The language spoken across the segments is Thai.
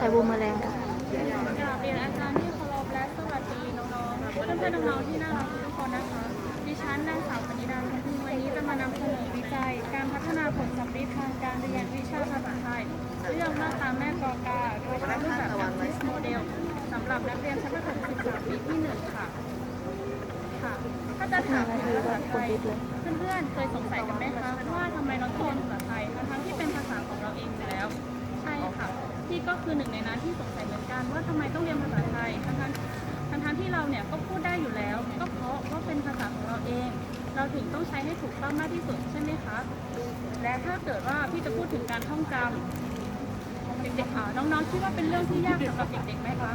ไข่บูมแมลงค่ะกราบเรียนอาจารย์ที่เคารพและสวัสดีน้องๆเพื่อนๆน้องๆที่น่ารักทุกคนนะคะ ดิฉันนางสาวปณิดาพันธุ์วันนี้จะมานำเสนอวิจัย การพัฒนาผลสำเร็จทางการเรียนวิชาภาษาไทย เรื่องหน้าตาแม่กอกาโดยใช้รูปแบบ Practice Model สำหรับนักเรียนชั้นประถมศึกษาปีที่หนึ่งค่ะ ค่ะถ้าจะถามถึงภาษาไทย เพื่อนๆเคยสงสัยกันไหมคะว่าทำไมเราต้องเรียนภาษาไทยทั้งๆที่เป็นภาษาของเราเองอยู่แล้ว ใช่ค่ะ ก็คือหนึ่งในนั้นที่สงสัยเหมือนกันว่าทำไมต้องเรียนภาษาไทยทั้งๆทั้งๆที่เราเนี่ยก็พูดได้อยู่แล้ว ก็เพราะว่าเป็นภาษาของเราเอง เราถึงต้องใช้ให้ถูกต้องมากที่สุดใช่ไหมคะและถ้าเกิดว่าพี่จะพูดถึงการท่องจำเด็กๆค่ะน้องๆคิดว่าเป็นเรื่องที่ยากสำหรับเด็กๆไหมคะ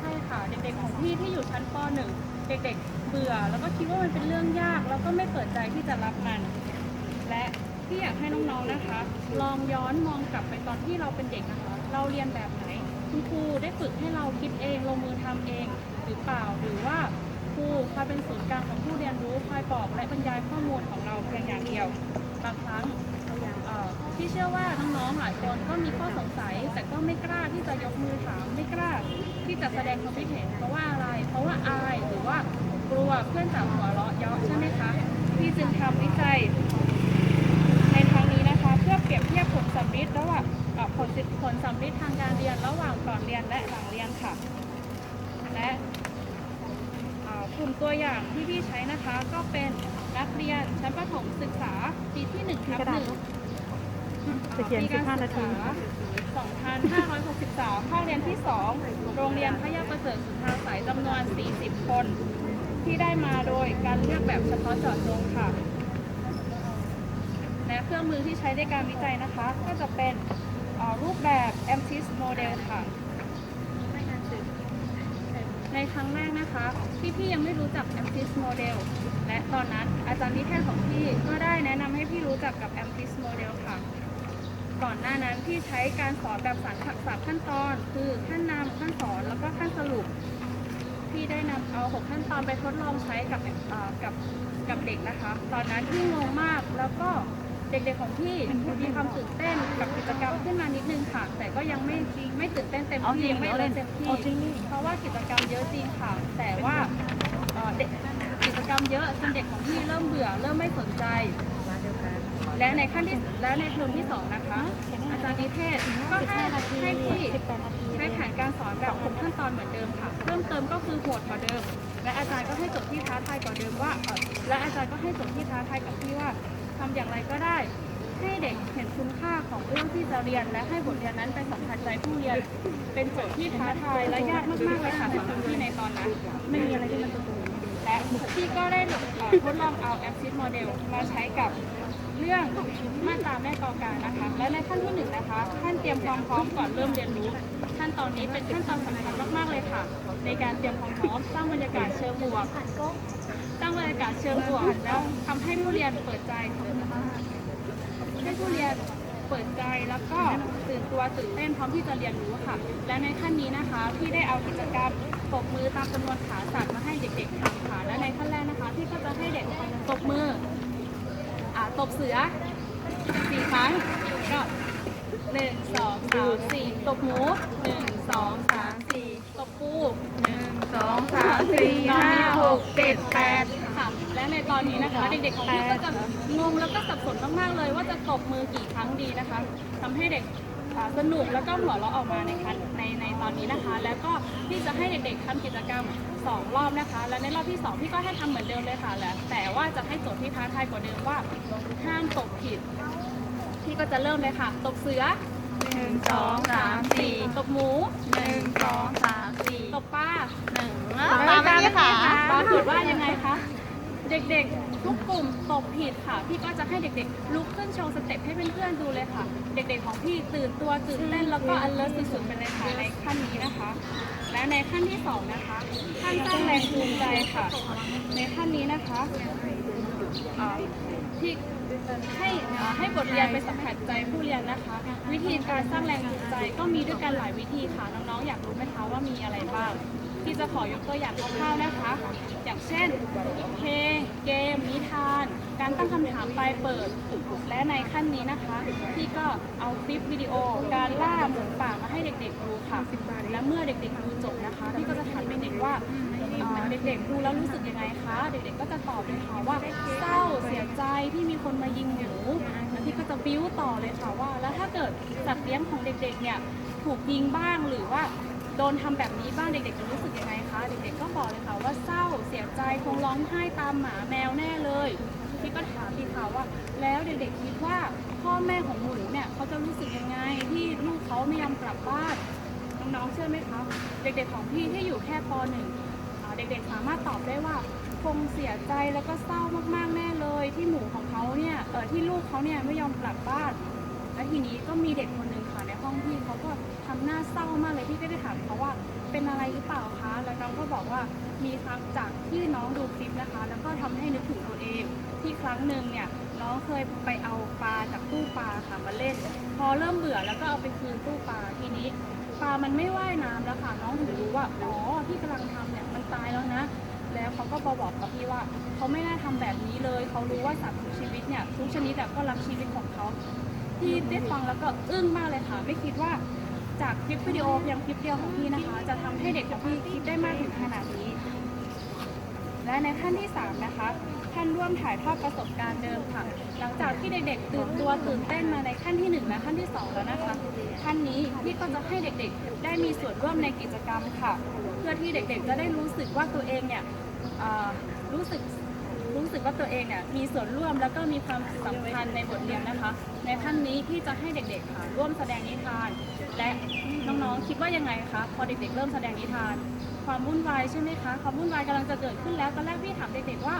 ใช่ค่ะเด็กๆของพี่ที่อยู่ชั้นป .1 เด็กๆเบื่อ แล้วก็คิดว่ามันเป็นเรื่องยาก แล้วก็ไม่เปิดใจที่จะรับมัน และพี่อยากให้น้องๆนะคะ ลองย้อนมองกลับไปตอนที่เราเป็นเด็กนะคะ เราเรียนแบบไหน คุณครูได้ฝึกให้เราคิดเองลงมือทำเองหรือเปล่าหรือว่าครูคอยเป็นศูนย์กลางของผู้เรียนรู้คอยบอกและบรรยายข้อมูลของเราเพียงอย่างเดียวบางครั้งเอ่อพี่เชื่อว่าน้องๆหลายคนก็มีข้อสงสัย แต่ก็ไม่กล้าที่จะยกมือถามไม่กล้า ที่จะแสดงความคิดเห็นเพราะว่าอะไร เพราะว่าอายหรือว่ากลัวเพื่อนจะหัวเราะเยาะใช่ไหมคะพี่จึงทำวิจัย ในทางนี้นะคะ เพื่อเปรียบเทียบผลสัมฤทธิ์ระหว่าง เอ่อผลสิผลสัมฤทธิ์ทางการเรียนระหว่างก่อนเรียนและหลังเรียนค่ะ และเอ่อกลุ่มตัวอย่างที่พี่ใช้นะคะก็เป็นนักเรียนชั้นประถมศึกษาปีที่หนึ่งทับหนึ่งจะเขียน15นาที2563ภาคเรียนที่ 2 โรงเรียนพระยาประเสริฐสุทธาสายจำนวน 40 คน ที่ได้มาโดยการเลือกแบบเฉพาะเจาะจงค่ะ และเครื่องมือที่ใช้ในการวิจัยนะคะ ก็จะเป็นเอ่อรูป แบบ MTIS Model ค่ะ ในครั้งแรกนะคะ ที่พี่ยังไม่รู้จัก MTIS Model และตอนนั้นอาจารย์นิเทศของพี่ก็ได้แนะนำให้พี่รู้จักกับ MTIS Model ค่ะ ก่อนหน้านั้นพี่ใช้การสอนแบบสารสามขั้นตอน คือขั้นนำขั้นสอนแล้วก็ขั้นสรุป พี่ได้นำเอา6ขั้นตอนไปทดลองใช้กับกับกับเด็กนะคะ ตอนนั้นพี่งงมากแล้วก็เด็กๆของพี่มีความตื่นเต้นกับกิจกรรมขึ้นมา แต่ก็ยังไม่ไม่ตื่นเต้นเต็มที่ยังไม่เล่นเต็มที่เพราะว่ากิจกรรมเยอะจริงค่ะ แต่ว่าเอ่อเด็กกิจกรรมเยอะจนเด็กของพี่เริ่มเบื่อ เริ่มไม่สนใจ และในขั้นที่และในเทอมที่สองนะคะ อาจารย์นิเทศก็ให้ให้พี่ใช้แผนการสอนแบบ6ขั้นตอนเหมือนเดิมค่ะ เพิ่มเติมก็คือโหดกว่าเดิม และอาจารย์ก็ให้โจทย์ที่ท้าทายกว่าเดิมว่าเอ่อและอาจารย์ก็ให้โจทย์ที่ท้าทายกับพี่ว่าทำอย่างไรก็ได้ ให้เด็กเห็นคุณค่าของเรื่องที่จะเรียน และให้บทเรียนนั้นเป็นสำคัญใจผู้เรียน เป็นโจทย์ที่ท้าทายและยากมากๆเลยค่ะสำหรับพี่ในตอนนั้นไม่มีอะไรที่มันจะตูและพี่ก็ได้ทดลองเอา a p s i s Model มาใช้กับเรื่องมาตราแม่กอการนะคะ และในขั้นที่หนึ่งนะคะขั้นเตรียมความพร้อมก่อนเริ่มเรียนรู้ขั้นตอนนี้เป็นขั้นตอนสำคัญมากๆเลยค่ะ ในการเตรียมความพร้อมสร้างบรรยากาศเชิงบวกสร้างบรรยากาศเชิงบวกแล้วทำให้ผู้เรียนเปิดใจ ให้ผู้เรียนเปิดใจแล้วก็ตื่นตัวตื่นเต้นพร้อมที่จะเรียนรู้ค่ะ และในขั้นนี้นะคะที่ได้เอากิจกรรมปรบมือตามจำนวนขาสัตว์มาให้เด็กๆทำค่ะและในขั้นแรกนะคะที่ก็จะให้เด็กปรบมืออ่าตบเสือสี่ครั้งก็ หนึ่งสองสามสี่ตบหมูหนึ่งสองสามสี่ตบปูหนึ่งสองสามสี่ห้าหกเจ็ดแปดค่ะและในตอนนี้นะคะ เด็กๆของพี่ก็จะงงแล้วก็สับสนมากๆเลย ว่าจะตบมือกี่ครั้งดีนะคะทำให้เด็กสนุกแล้วก็หัวเราะออกมาในคันในในตอนนี้นะคะ แล้วก็พี่จะให้เด็กๆทำกิจกรรมสองรอบนะคะ และในรอบที่สองพี่ก็ให้ทำเหมือนเดิมเลยค่ะและแต่ว่าจะให้โจทย์ที่ท้าทายกว่าเดิมว่าห้ามตกผิด พี่ก็จะเริ่มเลยค่ะตกเสือหนึ่งสองสามสี่ตบหมูหนึ่งสองสามสี่ตบปลาหนึ่งปลาไม่มีขาปรากฏว่ายังไงคะ เด็กๆ ทุกกลุ่มตบผิดค่ะ พี่ก็จะให้เด็กๆ ลุกขึ้นโชว์สเต็ปให้เพื่อนๆดูเลยค่ะ เด็กๆของพี่ตื่นตัวตื่นเต้นแล้วก็ alert สุดๆไปเลยค่ะในขั้นนี้นะคะ และในขั้นที่สองนะคะขั้นสร้างแรงจูงใจค่ะ ในขั้นนี้นะคะเอ่อ ที่ให้ให้บทเรียนไปสัมผัสใจผู้เรียนนะคะ วิธีการสร้างแรงจูงใจก็มีด้วยกันหลายวิธีค่ะน้องๆอยากรู้ไหมคะว่ามีอะไรบ้าง ที่จะขอยกตัวอย่างคร่าวๆนะคะ อย่างเช่น เพลง เกม นิทาน การตั้งคำถามปลายเปิด และในขั้นนี้นะคะ พี่ก็เอาคลิปวิดีโอ การล่าหมูป่ามาให้เด็กๆดูค่ะ และเมื่อเด็กๆดูจบนะคะ พี่ก็จะถามเด็กๆว่าเด็กๆดูแล้วรู้สึกยังไงคะ เด็กๆก็จะตอบเลยค่ะว่าเศร้าเสียใจที่มีคนมายิงหมูแล้วพี่ก็จะบิ้วต่อเลยค่ะว่า แล้วถ้าเกิดสัตว์เลี้ยงของเด็กๆเนี่ยถูกยิงบ้างหรือว่า โดนทำแบบนี้บ้างเด็กๆจะรู้สึกยังไงคะ เด็กๆก็บอกเลยค่ะว่าเศร้าเสียใจคงร้องไห้ตามหมาแมวแน่เลยพี่ก็ถามพี่ค่ะว่า แล้วเด็กๆคิดว่าพ่อแม่ของหมูเนี่ยเขาจะรู้สึกยังไงที่ลูกเขาไม่ยอมกลับบ้านน้องๆเชื่อไหมคะเด็กๆของพี่ที่อยู่แค่ป .1 อ่าเด็กๆสามารถตอบได้ว่าคงเสียใจแล้วก็เศร้ามากๆแน่เลย ที่หมูของเขาเนี่ยเออที่ลูกเขาเนี่ยไม่ยอมกลับบ้าน และทีนี้ก็มีเด็กคนหนึ่งค่ะใน ห้องพี่เขาก็ทำหน้าเศร้ามากเลยพี่ก็ได้ถามเขาว่าเป็นอะไรหรือเปล่าคะแล้วน้องก็บอกว่ามีครั้งจากที่น้องดูคลิปนะคะ แล้วก็ทำให้นึกถึงตัวเองที่ครั้งหนึ่งเนี่ยน้องเคยไปเอาปลาจากตู้ปลาค่ะมาเล่น พอเริ่มเบื่อแล้วก็เอาไปคืนตู้ปลาทีนี้ปลามันไม่ว่ายน้ำแล้วค่ะน้องถึงรู้ว่าอ๋อที่กำลังทำเนี่ยมันตายแล้วนะ แล้วเขาก็บอกกับพี่ว่าเขาไม่น่าทำแบบนี้เลย เขารู้ว่าสัตว์ทุกชีวิตเนี่ยทุกชนิดก็รักชีวิตของเขา พี่ได้ฟังแล้วก็อึ้งมากเลยค่ะ ไม่คิดว่าจากคลิปวิดีโอเพียงคลิปเดียวของพี่นะคะ จะทำให้เด็กของพี่คิดได้มากถึงขนาดนี้ และในขั้นที่ 3 นะคะ ท่านร่วมถ่ายทอดประสบการณ์เดิมค่ะ หลังจากที่เด็กๆตื่นตัวตื่นเต้นมาในขั้นที่ 1 และขั้นที่ 2 แล้วนะคะขั้นนี้พี่ก็จะให้เด็กๆ ได้มีส่วนร่วมในกิจกรรมค่ะ เพื่อที่เด็กๆ จะได้รู้สึกว่าตัวเองเนี่ยเอ่อรู้สึก รู้สึกว่าตัวเองเนี่ยมีส่วนร่วมแล้วก็มีความสำคัญในบทเรียนนะคะ ในขั้นนี้พี่จะให้เด็กๆค่ะร่วมแสดงนิทาน และน้องๆคิดว่ายังไงคะพอเด็กๆ เริ่มแสดงนิทาน ความวุ่นวายใช่ไหมคะความวุ่นวายกำลังจะเกิดขึ้นแล้วตอนแรกพี่ถามเด็กๆว่า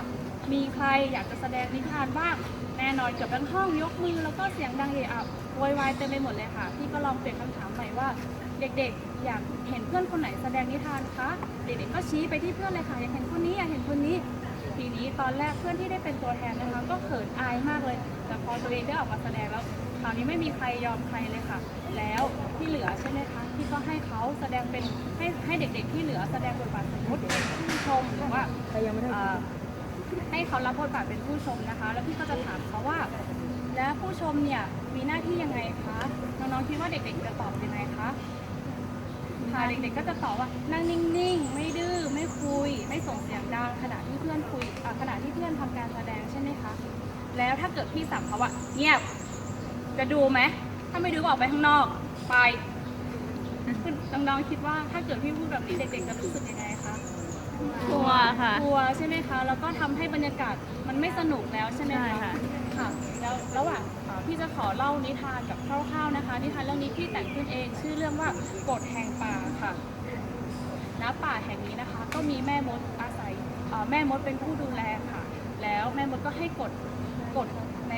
มีใครอยากจะแสดงนิทานบ้างแน่นอนเกือบทั้งห้องยกมือแล้วก็เสียงดังเอะอะโวยวายเต็มไปหมดเลยค่ะพี่ก็ลองเปลี่ยนคำถามใหม่ว่าเด็กๆ อยากเห็นเพื่อนคนไหนแสดงนิทานคะ เด็กๆ ก็ชี้ไปที่เพื่อนเลยค่ะ อยากเห็นคนนี้ อยากเห็นคนนี้ ทีนี้ตอนแรกเพื่อนที่ได้เป็นตัวแทนนะคะ ก็เขินอายมากเลย แต่พอตัวเองได้ออกมาแสดงแล้วคราวนี้ไม่มีใครยอมใครเลยค่ะ แล้วที่เหลือใช่ไหมคะพี่ก็ให้เขาแสดงเป็นให้ให้เด็กๆที่เหลือแสดงบทบาทสมมติเป็นผู้ชมหรือว่าให้เขารับบทบาทเป็นผู้ชมนะคะ แล้วพี่ก็จะถามเขาว่า แล้วผู้ชมเนี่ยมีหน้าที่ยังไงคะน้องๆคิดว่าเด็กๆจะตอบยังไงคะ ค่ะเด็กๆก็จะตอบว่านั่งนิ่งๆ ไม่ดื้อไม่คุย ไม่ส่งเสียงดังขณะที่เพื่อนคุยอะขณะที่เพื่อนทำการแสดงใช่ไหมคะแล้วถ้าเกิดพี่สั่งเขาว่าเงียบจะดูไหมถ้าไม่ดูก็ออกไปข้างนอกไปคือน้องๆคิดว่าถ้าเกิดพี่พูดแบบนี้เด็กๆจะรู้สึกยังไงคะกลัวค่ะ กลัวใช่ไหมคะ แล้วก็ทำให้บรรยากาศมันไม่สนุกแล้วใช่ไหมใช่คะ ค่ะ ค่ะ แล้วระหว่างอ่าพี่ จะขอเล่านิทานกับคร่าวๆนะคะ นิทานเรื่องนี้พี่แต่งขึ้นเองชื่อเรื่องว่ากฎแห่งป่าค่ะณป่าแห่งนี้นะคะ ก็มีแม่มดอาศัยแม่มดเป็นผู้ดูแลค่ะ แล้วแม่มดก็ให้กฎกฎใน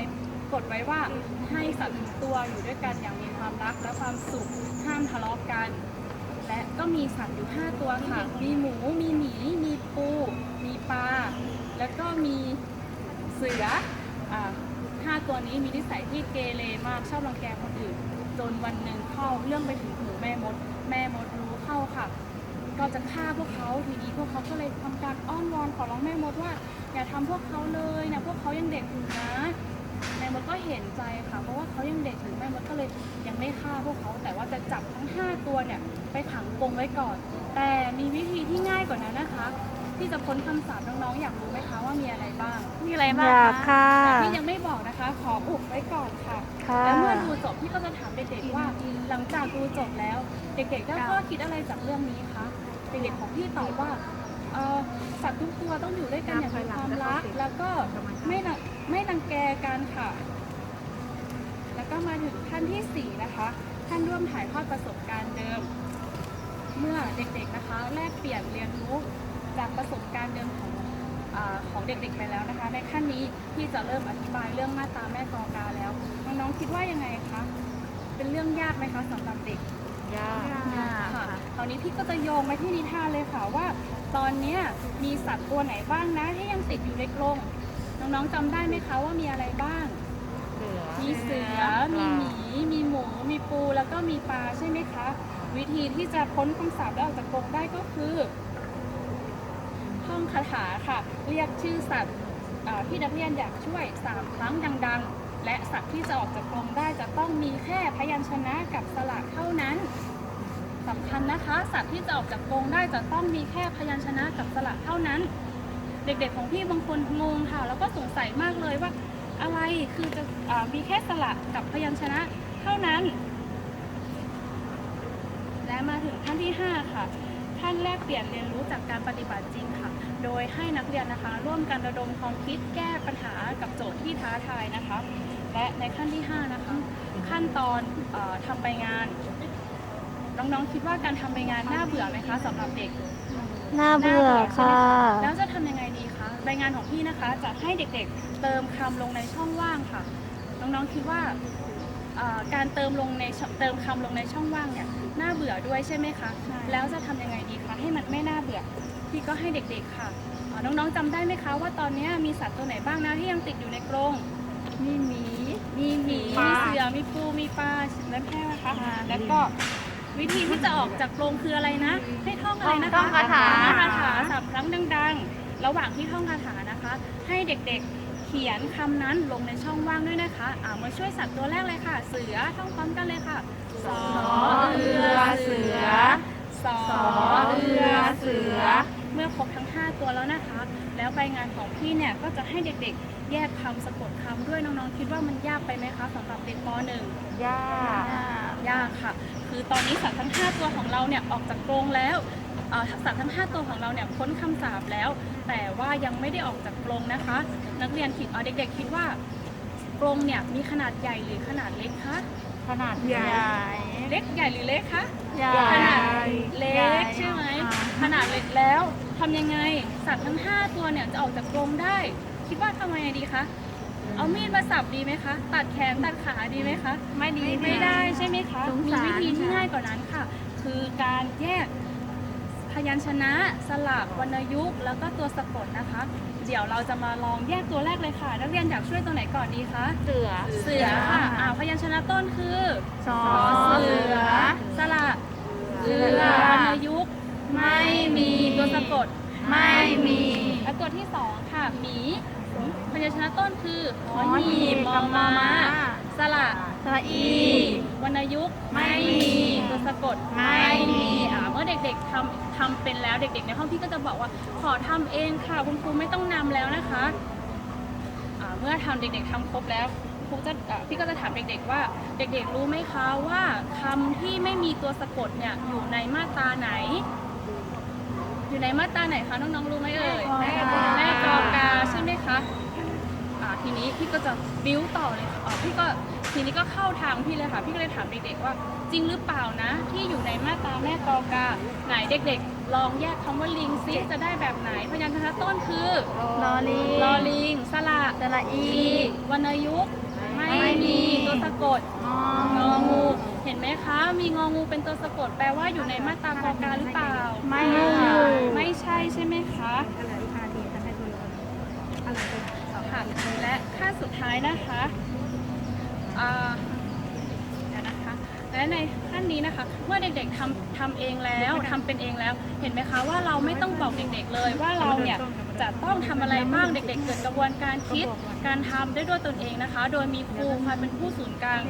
กฎไว้ว่าให้สัตว์ตัวอยู่ด้วยกันอย่างมีความรักและความสุขห้ามทะเลาะกัน และก็มีสัตว์อยู่ 5 ตัวค่ะ มีหมู มีหมี มีปู มีปลา แล้วก็มีเสืออ่า ตัวนี้มีนิสัยที่เกเรมากชอบรังแกคนอื่น จนวันหนึ่งเข้าเรื่องไปถึงหูแม่มด แม่มดรู้เข้าค่ะ ก็จะฆ่าพวกเขาทีนี้พวกเขาก็เลยทำการอ้อนวอนขอร้องแม่มดว่า อย่าทำพวกเขาเลยนะพวกเขายังเด็กอยู่นะแม่มดก็เห็นใจค่ะเพราะว่าเขายังเด็กอยู่แม่มดก็เลยยังไม่ฆ่าพวกเขา แต่ว่าจะจับทั้ง 5 ตัวเนี่ยไปขังกรงไว้ก่อน แต่มีวิธีที่ง่ายกว่านั้นนะคะ ที่จะพ้นคำสาปน้องๆ อยากรู้ไหมคะว่ามีอะไรบ้าง มีอะไรบ้างอยากค่ะ แต่ที่ยังไม่บอกนะคะ ขออุบไว้ก่อนค่ะ ค่ะ แล้วเมื่อดูจบพี่ก็จะถามเด็กๆว่า หลังจากดูจบแล้ว เด็กๆได้ข้อคิดอะไรจากเรื่องนี้คะ เด็กๆของพี่ตอบว่าเอ่อสัตว์ทุกตัวต้องอยู่ด้วยกันอย่างมีความรัก แล้วก็ไม่รังไม่รังแกกันค่ะ แล้วก็มาถึงขั้นที่สี่นะคะ ท่านร่วมถ่ายทอดประสบการณ์เดิม เมื่อเด็กๆนะคะ แลกเปลี่ยนเรียนรู้ จากประสบการณ์เดิมของอาของเด็กๆไปแล้วนะคะ ในขั้นนี้พี่จะเริ่มอธิบายเรื่องมาตราแม่กอกาแล้วน้องๆคิดว่ายังไงคะเป็นเรื่องยากไหมคะสำหรับเด็กยากค่ะตอนนี้พี่ก็จะโยงไปที่นิทานเลยค่ะว่า ตอนเนี้ยมีสัตว์ตัวไหนบ้างนะที่ยังติดอยู่ในกรงน้องๆจำได้ไหมคะว่ามีอะไรบ้างมีเสือ มีหมี มีหมู มีปู แล้วก็มีปลาใช่ไหมคะ วิธีที่จะพ้นคำสาปและออกจากกรงได้ก็คือท่ องคาถาค่ะ เรียกชื่อสัตว์ที่นักเรียนอยากช่วยสามครั้งดังๆ และสัตว์ที่จะออกจากกรงได้จะต้องมีแค่พยัญชนะกับสระเท่านั้นสำคัญนะคะ สัตว์ที่จะออกจากกรงได้จะต้องมีแค่พยัญชนะกับสระเท่านั้น เด็กๆของพี่บางคนงงค่ะ แล้วก็สงสัยมากเลยว่าอะไรคือจะอ่ามีแค่สระกับพยัญชนะเท่านั้น และมาถึงขั้นที่ 5 ค่ะขั้นแรกเปลี่ยนเรียนรู้จากการปฏิบัติจริง โดยให้นักเรียนนะคะ ร่วมกันระดมความคิดแก้ปัญหากับโจทย์ที่ท้าทายนะคะ และในขั้นที่ 5 นะคะ ขั้นตอนเออทำใบงาน น้องๆคิดว่าการทำใบงานน่าเบื่อไหมคะสำหรับเด็กน่าเบื่อค่ะ แล้วจะทำยังไงดีคะใบงานของพี่นะคะจะให้เด็กๆเติมคำลงในช่องว่างค่ะ น้องๆคิดว่าเอ่อการเติมลงในช่องเติมคำลงในช่องว่างเนี่ยน่าเบื่อด้วยใช่ไหมคะ แล้วจะทำยังไงดีคะให้มันไม่น่าเบื่อ พี่ก็ให้เด็กๆค่ะเอ่อน้องๆจำได้ไหมคะว่าตอนนี้มีสัตว์ตัวไหนบ้างนะที่ยังติดอยู่ในกรงมีหมี มีหมีปมีลาเสือ มีปู มีปลาและแค่นะคะค่ะแล้วก็วิธีที่จะออกจากกรงคืออะไรนะ ให้ท่องอะไรนะคะท่องคาถาท่องคาถาสามครั้งดัง ๆ ระหว่างที่ท่องคาถานะคะ ให้เด็กๆเขียนคำนั้นลงในช่องว่างด้วยนะคะอ่ามาช่วยสัตว์ตัวแรกเลยค่ะ เสือท่องพร้อมกันเลยค่ะสอเรือเสือสอเรือเสือเมื่อครบทั้ง 5 ตัวแล้วนะคะ แล้วใบงานของพี่เนี่ยก็จะให้เด็กๆ แยกคำสะกดคำด้วยน้องๆคิดว่ามันยากไปไหมคะสำหรับเด็กป .1 ยากยากค่ะ คือตอนนี้สัตว์ทั้ง 5 ตัวของเราเนี่ยออกจากกรงแล้วเอ่อสัตว์ทั้ง 5 ตัวของเราเนี่ยพ้นคำสาปแล้ว แต่ว่ายังไม่ได้ออกจากกรงนะคะ นักเรียนคิดเอ่อเด็กๆคิดว่ากรงเนี่ยมีขนาดใหญ่หรือขนาดเล็กคะ ขนาดใหญ่ เล็กใหญ่หรือเล็กคะใหญ่ขนาดเล็กใช่ไหมค่ะขนาดเล็กแล้วทำยังไงสัตว์ทั้ง 5 ตัวเนี่ยจะออกจากกรงได้ คิดว่าทำยังไงดีคะเอามีดมาสับดีไหมคะ ตัดแขนตัดขาดีไหมคะไม่ดีไม่ได้ใช่ไหมคะสงมีสารวิธีที่ค่ะง่ายกว่านั้นค่ะ คือการแยกพยัญชนะสลับวรรณยุกต์แล้วก็ตัวสะกดนะคะ เดี๋ยวเราจะมาลองแยกตัวแรกเลยค่ะ นักเรียนอยากช่วยตัวไหนก่อนดีคะเสือเสือค่ะอ่าพยัญชนะต้นคือสอเสือสระเสือวรรณยุกต์ไม่มีตัวสะกด ไม่มีและตัวที่สองค่ะหมีพยัญชนะต้นคือหอหอหีหีบบมอมามอม้าสระสระอี วรรณยุกต์ไม่มีตัวสะกดไม่มีอ่าเมื่อเด็กๆทำทำเป็นแล้วเด็กๆ ในห้องพี่ก็จะบอกว่าขอทำเองค่ะคุณครูไม่ต้องนำแล้วนะคะอ่าเมื่อทำเด็กๆทำครบแล้วครูจะอ่าพี่ก็จะถามเด็กๆว่าเด็กๆรู้ไหมคะว่าคำที่ไม่มีตัวสะกดเนี่ยอยู่ในมาตราไหน อยู่ในมาตราไหนคะน้องๆรู้ไหมเอ่ยแม่กอแม่กอกาใช่ไหมคะอ่าทีนี้พี่ก็จะบิ้วต่อเลยค่ะอ่าพี่ก็ทีนี้ก็เข้าทางพี่เลยค่ะ พี่ก็เลยถามเด็กๆว่า จริงหรือเปล่านะ ที่อยู่ในมาตราแม่กอกาไหนเด็กๆ ลองแยกคำว่าลิงซิจะได้แบบไหนพยัญชนะต้นคือลอลิงลอลิงสระสระอีอีวรรณยุกต์ไม่ไม่มีมีตัวสะกดงงองูเห็นไหมคะ มีงองูเป็นตัวสะกดแปลว่าอยู่ในมาตรากอกาหรือเปล่า ไม่อยู่ไม่ใช่ใช่ไหมคะค่ะและขั้นสุดท้ายนะคะอ่าเดี๋ยวนะคะ และในขั้นนี้นะคะ เมื่อเด็กๆทำทำเองแล้วทำเป็นเองแล้ว เห็นไหมคะว่าเราไม่ต้องบอกเด็กๆเลยว่าเราเนี่ย จะต้องทำอะไรบ้างเด็ก ๆ เกิดกระบวนการคิดการทำได้ด้วยตนเองนะคะ โดยมีครูคอยเป็นผู้ศูนย์กลาง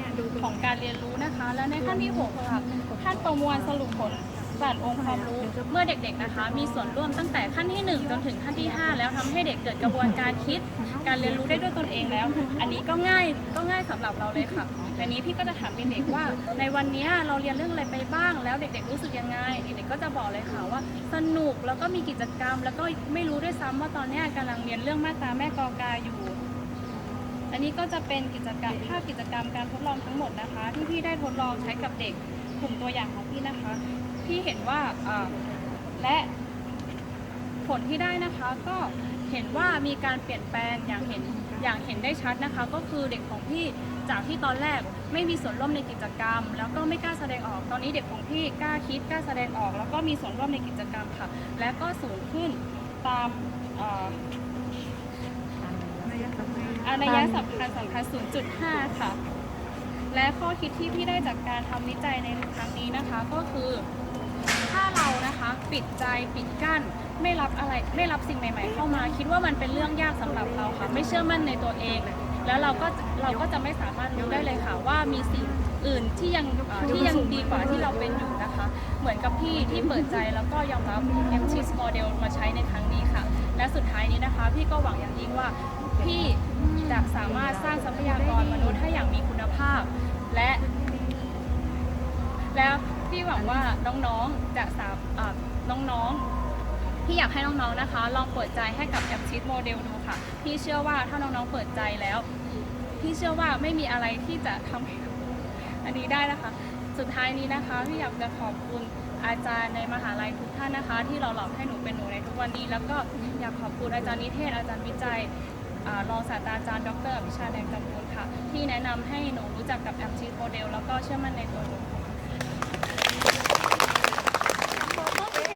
ของการเรียนรู้นะคะ และในขั้นที่หกค่ะขั้นประมวลสรุปผล สารองค์ความรู้เมื่อเด็กๆนะคะ มีส่วนร่วมตั้งแต่ขั้นที่ 1 จนถึงขั้นที่ 5 แล้วทำให้เด็กเกิดกระบวนการคิด การเรียนรู้ได้ด้วยตนเองแล้ว อันนี้ก็ง่ายก็ง่ายสำหรับเราเลยค่ะแต่นี้พี่ก็จะถามเด็กๆว่า ในวันนี้เราเรียนเรื่องอะไรไปบ้าง แล้วเด็กๆรู้สึกยังไงเด็กๆก็จะบอกเลยค่ะว่า สนุกแล้วก็มีกิจกรรม แล้วก็ไม่รู้ด้วยซ้ำว่าตอนนี้กำลังเรียนเรื่องมาตราแม่กอกาอยู่อันนี้ก็จะเป็นกิจกรรมภาพกิจกรรมการทดลองทั้งหมดนะคะ ที่พี่ได้ทดลองใช้กับเด็กกลุ่มตัวอย่างของพี่นะคะ พี่เห็นว่าและผลที่ได้นะคะก็เห็นว่ามีการเปลี่ยนแปลงอย่างเห็นอย่างเห็นได้ชัดนะคะ ก็คือเด็กของพี่จากที่ตอนแรกไม่มีส่วนร่วมในกิจกรรม แล้วก็ไม่กล้าแสดงออกตอนนี้เด็กของพี่กล้าคิดกล้าแสดงออก แล้วก็มีส่วนร่วมในกิจกรรมค่ะ และก็สูงขึ้นตามอ่ออนัยสำคัญสำคัญ 0.5 ค่ะ และข้อคิดที่พี่ได้จากการทำวิจัยในครั้งนี้นะคะก็คือ นะคะ ปิดใจปิดกั้น ไม่รับอะไรไม่รับสิ่งใหม่ ๆ เข้ามา คิดว่ามันเป็นเรื่องยากสำหรับเราค่ะ ไม่เชื่อมั่นในตัวเอง แล้วเราก็เราก็จะไม่สามารถรู้ได้เลยค่ะ ว่ามีสิ่งอื่นที่ยังที่ยังดีกว่าที่เราเป็นอยู่นะคะ เหมือนกับพี่ที่เปิดใจแล้วก็ยอมรับ m t s Model มาใช้ในครั้งนี้ค่ะ และสุดท้ายนี้นะคะ พี่ก็หวังอย่างยิ่งว่าพี่จะสามารถสร้างทรัพยากรมนุษย์ให้อย่างมีคุณภาพ และ แล้ว พี่หวังว่าน้องๆจะสามอ่าน้องๆพี่อยากให้น้องๆนะคะ ลองเปิดใจให้กับแอปชิ t โมเดลดูค่ะพี่เชื่อว่าถ้าน้องๆเปิดใจแล้วพี่เชื่อว่าไม่มีอะไรที่จะทำให้อันนี้ได้นะคะ สุดท้ายนี้นะคะพี่อยากจะขอบคุณอาจารย์ในมหาลัยทุกท่านนะคะ ที่เราหล่อให้หนูเป็นหนูในทุกวันนี้ แล้วก็อยากขอบคุณอาจารย์นิเทศอาจารย์วิจัยรองศาสตราจารย์ดรอภิชาแดงจำพูนค่ะ ที่แนะนำให้หนูรู้จักกับแอปชีโมเดลแล้วก็เชื่อมั่นในตัวหนู